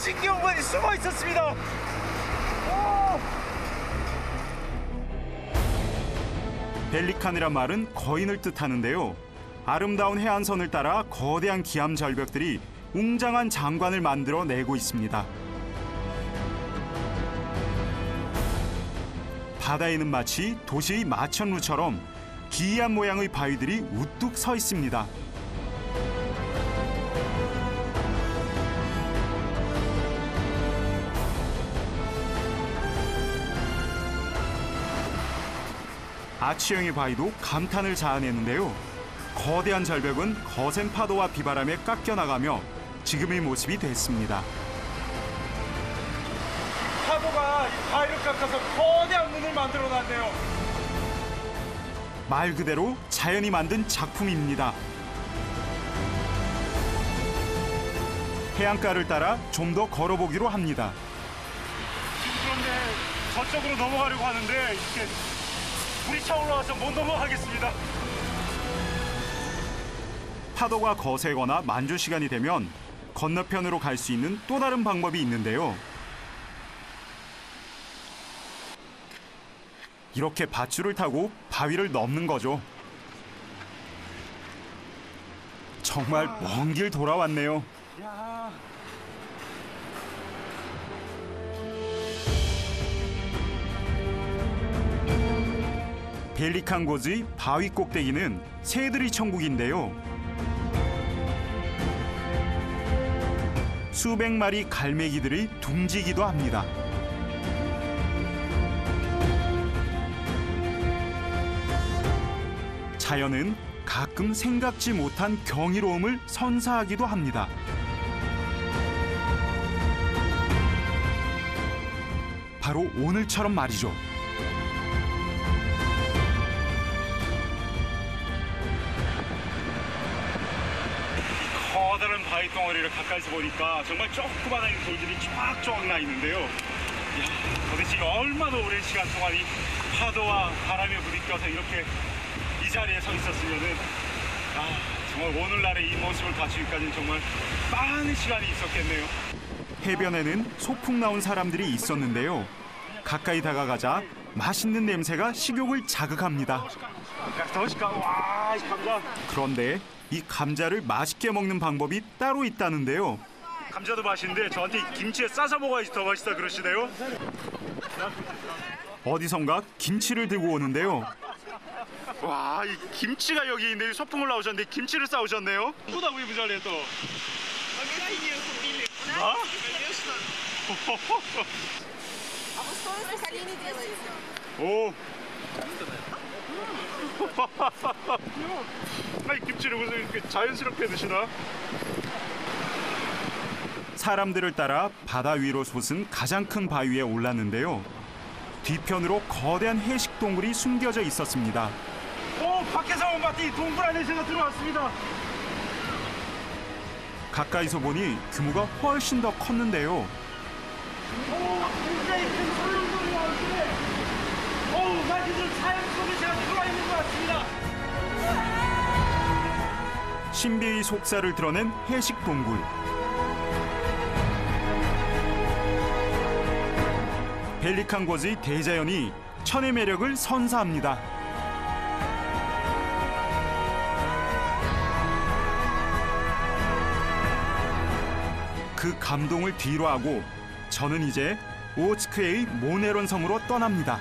멋진 경관이 숨어 있었습니다. 벨리칸이란 말은 거인을 뜻하는데요. 아름다운 해안선을 따라 거대한 기암 절벽들이 웅장한 장관을 만들어 내고 있습니다. 바다에는 마치 도시의 마천루처럼 기이한 모양의 바위들이 우뚝 서 있습니다. 아치형의 바위도 감탄을 자아내는데요. 거대한 절벽은 거센 파도와 비바람에 깎여 나가며 지금의 모습이 됐습니다. 파도가 이 바위를 깎아서 거대한 문을 만들어 놨네요. 말 그대로 자연이 만든 작품입니다. 해안가를 따라 좀 더 걸어보기로 합니다. 그런데 저쪽으로 넘어가려고 하는데 이렇게 물이 차 올라와서 못 넘어가겠습니다. 파도가 거세거나 만조 시간이 되면 건너편으로 갈 수 있는 또 다른 방법이 있는데요. 이렇게 밧줄을 타고 바위를 넘는 거죠. 정말 먼 길 돌아왔네요. 야, 벨리칸 고즈의 바위 꼭대기는 새들의 천국인데요. 수백 마리 갈매기들이 둥지기도 합니다. 자연은 가끔 생각지 못한 경이로움을 선사하기도 합니다. 바로 오늘처럼 말이죠. 커다란 바위 덩어리를 가까이서 보니까 정말 조그마한 돌들이 쫙쫙 나 있는데요. 야, 도대체 얼마나 오랜 시간 동안 이 파도와 바람에 부딪혀서 이렇게 이 자리에 서 있었으면은 아, 정말 오늘날의 이 모습을 갖추기까지는 정말 많은 시간이 있었겠네요. 해변에는 소풍 나온 사람들이 있었는데요. 가까이 다가가자 맛있는 냄새가 식욕을 자극합니다. 그런데 이 감자를 맛있게 먹는 방법이 따로 있다는데요. 감자도 맛있는데 저한테 김치에 싸서 먹어야지 더 맛있다 그러시네요. 어디선가 김치를 들고 오는데요. 와, 이 김치가 여기 있는데 소풍을 나오셨는데 김치를 싸오셨네요. 후다 우리 부자네 또. 오, 아니 김치를 무슨 이렇게 자연스럽게 드시나? 사람들을 따라 바다 위로 솟은 가장 큰 바위에 올랐는데요. 뒤편으로 거대한 해식 동굴이 숨겨져 있었습니다. 오, 밖에서 온 마티 동굴 안에 제가 들어왔습니다. 가까이서 보니 규모가 훨씬 더 컸는데요. 오, 굉장히 신비의 속살을 드러낸 해식 동굴. 벨리칸 고즈의 대자연이 천의 매력을 선사합니다. 그 감동을 뒤로하고 저는 이제 오츠크의 모네론 섬으로 떠납니다.